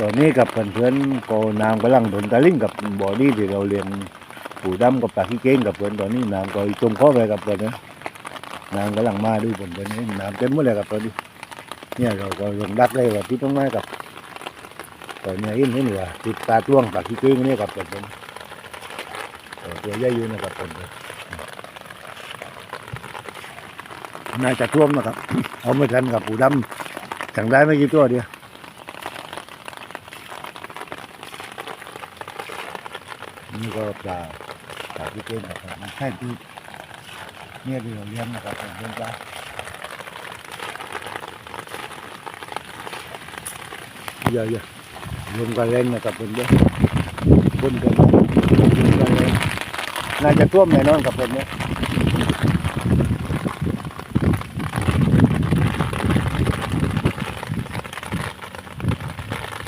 ตอนนี้กับเพื่อนๆก็น้ำกำลังถนตะลิ่งกับบ่อนี้ที่เราเลี้ยงปูดำกับปลาขี้เก้งกับเพื่อนตอนนี้น้ำก็จมเข้าไปกับเพื่อนนะน้ำกำลังมาด้วยผมตอนนี้น้ำเต็มหมดเลยกับเพื่อนเนี่ยเราก็ลงดักเลยว่าที่ต้องมากับตอนนี้เห็นเห็นว่าติดตาจ้วงปลาขี้เก้งนี่กับเพื่อนตัวใหญ่อยู่นะครับเพื่อนน่าจะท่วมนะครับ เอาไม่ทันกับปูดำสั่งได้ไม่กี่ตัวเดียว นี่ก็ปลาปลาที่เป็นนะครับมันแค่ที่เนี่ยเรียวเลี้ยงนะครับเป็นเลี้ยงปลาเยอะๆรวมกันเล่นนะครับเป็นเยอะคนกันรวมกันเล่นน่าจะท่วมแน่นอนครับเป็นเนี้ย